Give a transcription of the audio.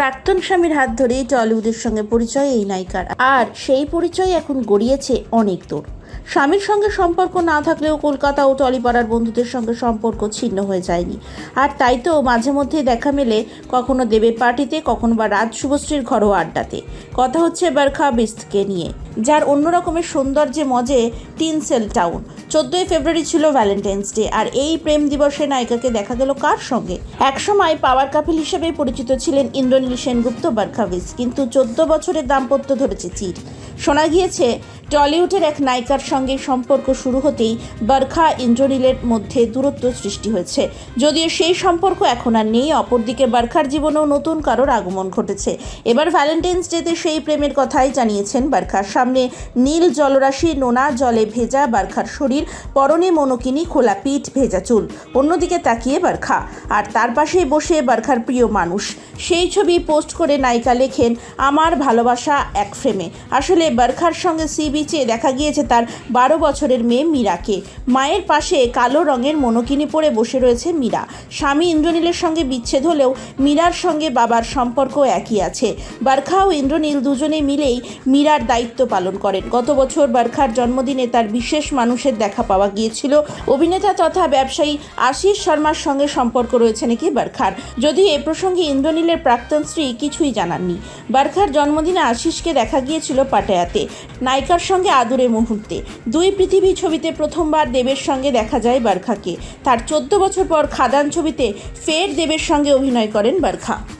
প্রাক্তন স্বামীর হাত ধরেই টলিউডের সঙ্গে পরিচয় এই নায়িকার। আর সেই পরিচয় এখন গড়িয়েছে অনেক দূর। স্বামীর সঙ্গে সম্পর্ক না থাকলেও কলকাতা ও টলিপাড়ার বন্ধুদের সঙ্গে সম্পর্ক ছিন্ন হয়ে যায়নি। আর তাই তো মাঝে মধ্যেই দেখা মেলে কখনো দেবের পার্টিতে, কখনো বা রাজ শুভশ্রীর ঘরোয়া আড্ডাতে। কথা হচ্ছে বারখা বিস্তকে নিয়ে, যার অন্য রকমের সৌন্দর্যে মজে টিনসেল টাউন। চোদ্দোই ফেব্রুয়ারি ছিল ভ্যালেন্টাইন্স ডে আর এই প্রেম দিবসে নায়িকাকে দেখা গেল কার সঙ্গে? একসময় পাওয়ার কাপিল হিসেবে পরিচিত ছিলেন ইন্দ্রনীল সেনগুপ্ত বারখাভিস কিন্তু চোদ্দ বছরের দাম্পত্য ধরেছে চির। শোনা গিয়েছে টলিউডের এক নায়িকার সঙ্গে সম্পর্ক শুরু হতেই বারখা ইন্দ্রনীলের মধ্যে দূরত্ব সৃষ্টি হয়েছে। যদিও সেই সম্পর্ক এখন আর নেই, অপরদিকে বারখার জীবনেও নতুন কারোর আগমন ঘটেছে। এবার ভ্যালেন্টাইন্স ডেতে সেই প্রেমের কথাই জানিয়েছেন বারখার। সামনে নীল জলরাশি, নোনা জলে ভেজা বারখার শরীর, পরনে মনোকিনি, খোলা পিঠ, ভেজা চুল। অন্যদিকে তাকিয়ে বারখা। আর তার পাশেই বসে বারখার প্রিয় মানুষ। সেই ছবি পোস্ট করে নায়িকা লেখেন, আমার ভালোবাসা এক ফ্রেমে। আসলে বারখার সঙ্গে সি বিচে দেখা গিয়েছে তার বারো বছরের মেয়ে মীরাকে। মায়ের পাশে কালো রঙের মনোকিনি পরে বসে রয়েছে মীরা। স্বামী ইন্দ্রনীলের সঙ্গে বিচ্ছেদ হলেও মীরার সঙ্গে বাবার সম্পর্ক একই আছে। বারখা ও ইন্দ্রনীল দুজনে মিলেই মীরার দায়িত্ব পালন করেন। গত বছর বারখার জন্মদিনে তার বিশেষ মানুষের দেখা পাওয়া গিয়েছিল। অভিনেতা তথা ব্যবসায়ী আশিস শর্মার সঙ্গে সম্পর্ক রয়েছে নাকি বারখার। যদিও এ প্রসঙ্গে ইন্দ্রনীলের প্রাক্তন স্ত্রী কিছুই জানাননি। বারখার জন্মদিনে আশিসকে দেখা গিয়েছিল পাটায়াতে। নায়িকার সঙ্গে আদুরে মুহূর্তে। দুই পৃথিবী ছবিতে প্রথমবার দেবের সঙ্গে দেখা যায় বার্খাকে। তার চোদ্দ বছর পর খাদান ছবিতে ফের দেবের সঙ্গে অভিনয় করেন বারখা।